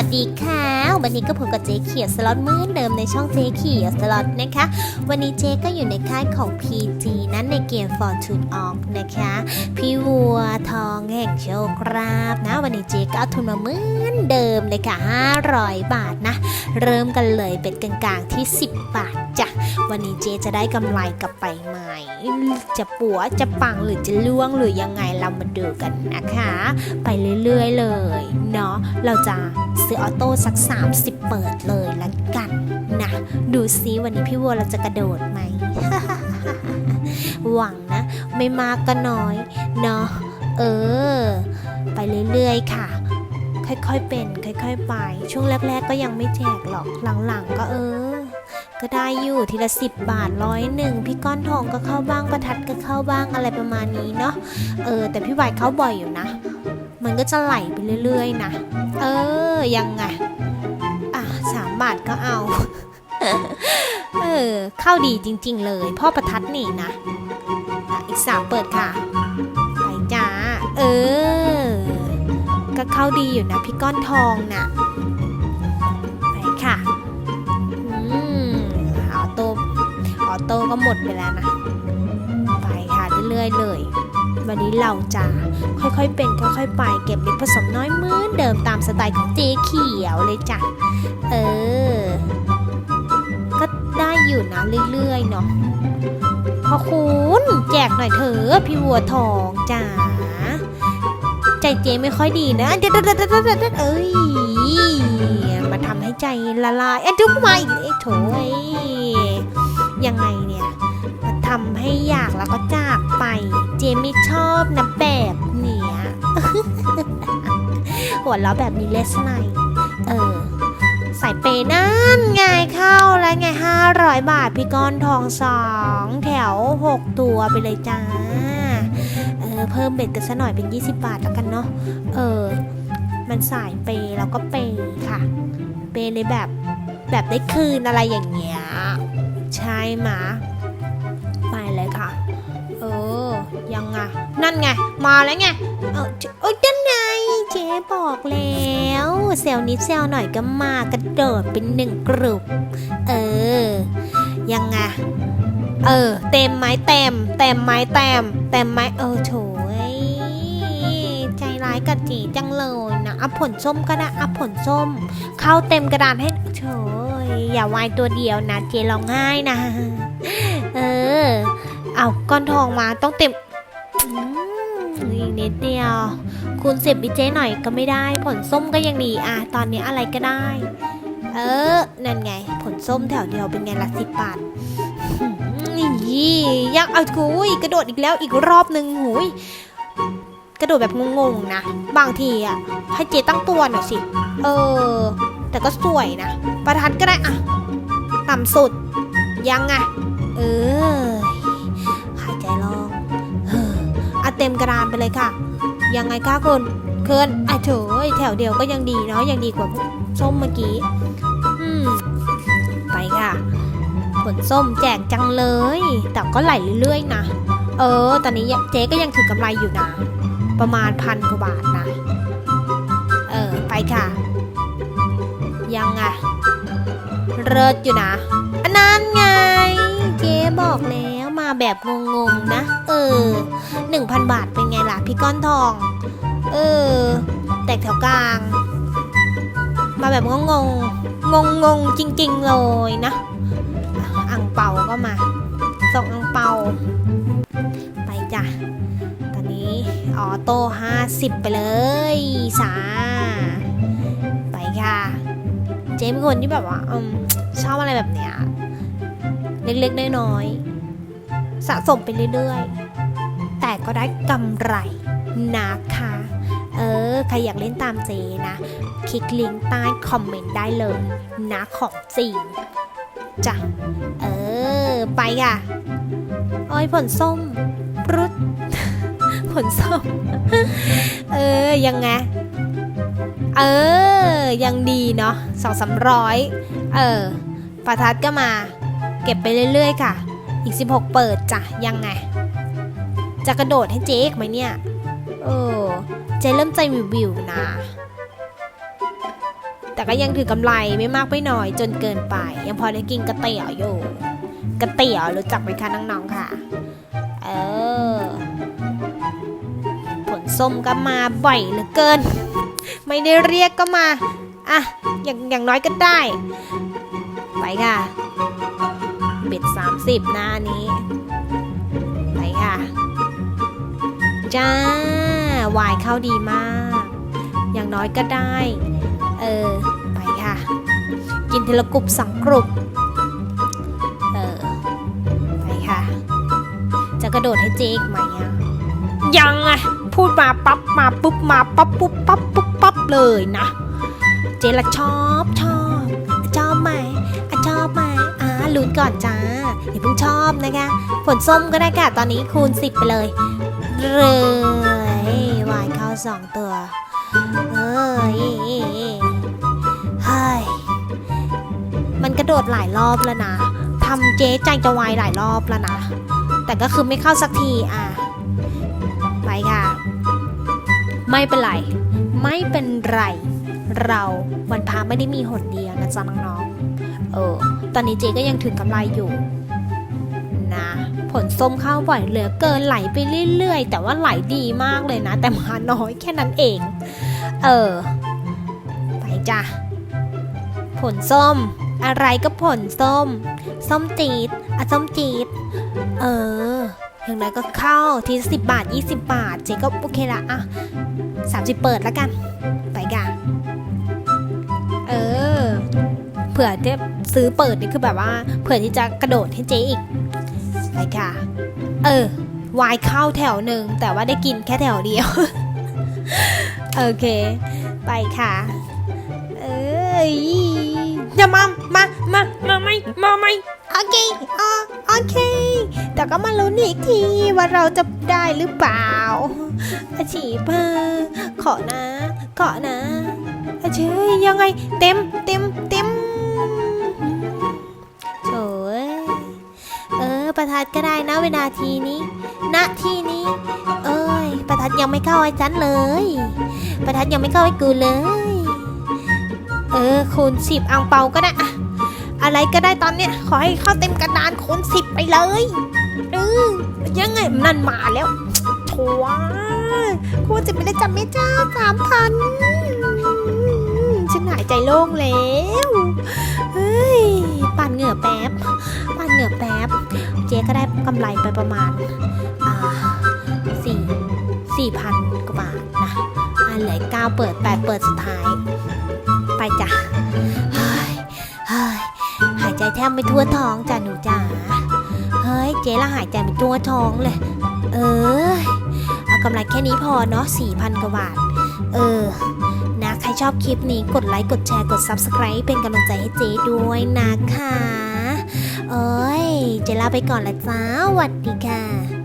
วัสดีค่ะ วันนี้ก็พบกับเจ๊เขียวสล็อตเหมือนเดิมในช่องเจ๊เขียวสล็อตนะคะ วันนี้เจ๊ก็อยู่ในค่ายของ PG นั้นในเกม Fortune Off นะคะ พี่วัวทองแห่งโชคราบนะ วันนี้เจ๊ก็เอาทุนมาเหมือนเดิมเลยค่ะ500 บาท เริ่มกันเลยเป็นกลางๆที่ 10 บาทจ้ะวันนี้เจจะได้กำไรกลับไปไหม จะปัวจะปังหรือจะล่วงหรือยังไงเรามาดูกันนะคะ ไปเรื่อยๆเลยเนาะเราจะซื้อออโต้สัก 30 เปิดเลยละกันนะดูซิวันนี้พี่วัวเราจะกระโดดไหมหวังนะ ไม่มากก็น้อยเนาะเออ ไปเรื่อยๆค่ะ ค่อยๆเป็น ค่อยๆไป ช่วงแรก ๆ ก็ยังไม่แจกหรอกหลังๆ ก็เออ ก็ได้อยู่ทีละสิบบาทร้อยหนึ่งพี่ก้อนทองก็เข้าบ้างประทัดก็เข้าบ้างอะไรประมาณนี้เนาะเออ แต่พี่วายเข้าบ่อยอยู่นะ มันก็จะไหลไปเรื่อยๆนะเออยังไงอะสามบาทก็เอา เออเข้าดีจริง ๆ เลย พ่อประทัดนี่นะอะอีกสามเปิดค่ะไปจ้าเออ ก็เข้าดีอยู่นะพี่ก้อนทองน่ะไปค่ะอืมออโต้ออโต้ก็หมดไปแล้วนะ ไปค่ะเรื่อยๆเลย วันนี้เราจะค่อยๆเป็นค่อยๆไปเก็บเล็กผสมน้อยเหมือนเดิมตามสไตล์ของเจ๊เขียวเลยจ้ะ เออ ก็ได้อยู่นะเรื่อยๆเนาะพอคุณแจกหน่อยเถอะพี่วัวทองจ้า เจ๊ไม่ค่อยดีนะเด็ดๆๆๆๆเอ้ยมาทำให้ใจละลายเอ้ยทุกมาอีกเอ้ยโถยยังไงเนี่ยมาทำให้อยากแล้วก็จากไป เจไม่ชอบนะแบบเนี้ยหัวเราะแบบมีเลสไนเออใส่เปนั่นไงเข้าแล้วไงห้าร้อยบาทพี่ก้อนทองสองแถวหกตัวไปเลยจ้า เพิ่มเบ็ดกันซะหน่อยเป็น 20 บาทแล้วกันเนาะ เออ มันสายเปย์แล้วก็เปย์ค่ะ เปย์ในแบบแบบได้คืนอะไรอย่างเงี้ย ใช่ไหมะไปเลยค่ะ เออ ยังไง นั่นไง มาแล้วไง เออโอ๊ยนั่นไง เจ๊บอกแล้วเซลนิดเซลหน่อยก็มากระโดดเป็นหนึ่งกลุ่มเออ ยังไง เออ เต็มไหมเต็ม เต็มไหมเต็ม เต็มไหมเออโถ กับจีจังเลยนะเอาผลส้มก็ได้เอาผลส้ม เข้าเต็มกระดานให้โถยอย่าวายตัวเดียวนะเจร้องไห้นะ เออ เอาก้อนทองมาต้องเต็มอีกนิดเดียว คูณสิบวิเจหน่อยก็ไม่ได้ ผลส้มก็ยังดีอะตอนนี้อะไรก็ได้ เออ นั่นไง ผลส้มแถวเดียวเป็นไงละสิบบาทยี่ยังเอาคุยกระโดดอีกแล้วอีกรอบหนึ่งหุย กระโดดแบบงงๆนะ บางทีอะให้เจตั้งตัวหน่อยสิ เออ แต่ก็สวยนะ ประทัดก็ได้อะ ต่ำสุด ยังไง เออหายใจลองเออเอาเต็มกระดานไปเลยค่ะ ยังไงคะคุณเคินอะเถอยแถวเดียวก็ยังดีเนาะยังดีกว่าส้มเมื่อกี้ อืม ไปค่ะ ผลส้มแจกจังเลย แต่ก็ไหลเรื่อยๆนะ เออ ตอนนี้เจ๊ก็ยังถือกำไรอยู่นะ ประมาณพันกว่าบาทนะ เออ ไปค่ะ ยังไงเลิศอยู่นะ อันนั้นไง เจ๊บอกแล้วมาแบบงงๆนะ เออหนึ่งพันบาทเป็นไงล่ะ พี่ก้อนทอง เออ แตกแถวกลาง มาแบบงงงงงงๆจริง ๆ เลยนะ โต้ห้าสิบไปเลยสาไปค่ะ เจ๊เป็นคนที่แบบว่าอชอบอะไรแบบเนี้ย เล็กๆ น้อยๆ สะสมไปเรื่อยๆ แต่ก็ได้กำไรนะคะ เออ ใครอยากเล่นตามเจนะ คลิกลิงก์ใต้คอมเมนต์ได้เลยนะของจริงจ้ะ เออ ไปค่ะ อ้อยผลส้มปรุด ผลส้มเออ ยังไง เออ ยังดีเนาะสองสามร้อยเออ ประทัดก็มา เก็บไปเรื่อยๆค่ะ อีก 16 เปิดจ้ะ ยังไง จะกระโดดให้เจ๊กไหมเนี่ย เออ เจ๊เริ่มใจวิวๆนะ แต่ก็ยังถือกำไรไม่มากไม่น้อยจนเกินไป ยังพอได้กินก๋วยเตี๋ยวอยู่ก๋วยเตี๋ยวรู้จักไหมคะน้องๆค่ะ ส้มก็มาบ่อยเหลือเกิน ไม่ได้เรียกก็มา อะ อย่างอย่างน้อยก็ได้ ไปค่ะ เบ็ดสามสิบนะอันนี้ ไปค่ะ จ้าวายเข้าดีมาก อย่างน้อยก็ได้ เออ ไปค่ะ กินทีละกรุบสองกรุบเออ ไปค่ะ จะกระโดดให้เจ๊อีกไหมอะยังไง พูดมาปั๊บมาปุ๊บมาปั๊บปุ๊บปั๊บปุ๊บปั๊บเลยนะ เจละชอบชอบชอบไหมอชอบไหมอ่าลุ้นก่อนจ้าอย่าเพิ่งชอบนะคะผลส้มก็ได้ค่ะตอนนี้คูณ10ไปเลยเลยวายเข้าสองตัวเอ้ยเฮ้ยมันกระโดดหลายรอบแล้วนะทำเจ๊ใจจะวายหลายรอบแล้วนะ แต่ก็คือไม่เข้าสักทีอะ ไม่เป็นไร ไม่เป็นไร เราวันพาไม่ได้มีหนเดียวนะจ๊ะน้องๆ เออ ตอนนี้เจ๊ก็ยังถึงกำไรอยู่นะผลส้มข้าวบ่อยเหลือเกินไหลไปเรื่อยๆ แต่ว่าไหลดีมากเลยนะ แต่มาน้อยแค่นั้นเอง เออ ไปจ้ะ ผลส้ม อะไรก็ผลส้ม ส้มจีดอะส้มจีด เออ อย่างไรก็เข้าทีสิบบาท 20 บาท เจ๊ก็โอเคละอะสามสิบเปิดแล้วกัน ไปกัน เออ เผื่อที่ซื้อเปิดนี่คือแบบว่า เผื่อที่จะกระโดดให้เจ๊อีก ไปค่ะ เออ วายเข้าแถวหนึ่ง แต่ว่าได้กินแค่แถวเดียว โอเค ไปค่ะ เอ้ยจะมา มา มา มาไหมมาไหมโอเคอ๋อโอเค แต่ก็มาลุ้นอีกทีว่าเราจะได้หรือเปล่าอาชีพาขอนะ ขอนะอาชีพยังไง เต็มเต็มเต็มโถเออ ประทัดก็ได้นะเวลาทีนี้ณที่นี้ เอ้ย ประทัดยังไม่เข้าไอ้ฉันเลย ประทัดยังไม่เข้าไอ้กูเลย เออคูณสิบอังเปาก็ได้อะ อะไรก็ได้ตอนเนี้ย ขอให้เข้าเต็มกระดานคูณสิบไปเลยเออยังไงนั่นมาแล้วโถัวคูณสิบไปเลยจ้ะแม่จ้าสามพันฉันหายใจโล่งแล้วเฮ้ยปั่นเหงื่อแป๊บปั่นเหงื่อแป๊บ เจ๊ก็ได้กำไรไปประมาณอ่าสี่สี่พันกว่าบาทนะอ่าเหลือเก้าเปิดแปดเปิดสุดท้าย ไปจ้ะเฮ้ยเฮ้ย ใจแทบไม่ทั่วท้องจ้ะหนูจ๋าเฮ้ยเจ๊ละหายใจไม่ทั่วท้องเลย เออเอากำไรแค่นี้พอเนาะสี่พันกว่าบาท เออ นะใครชอบคลิปนี้กดไลค์กดแชร์กด Subscribe เป็นกำลังใจให้เจ๊ด้วยนะคะ เอ้ย เจ๊ลาไปก่อนละจ้าสวัสดีค่ะ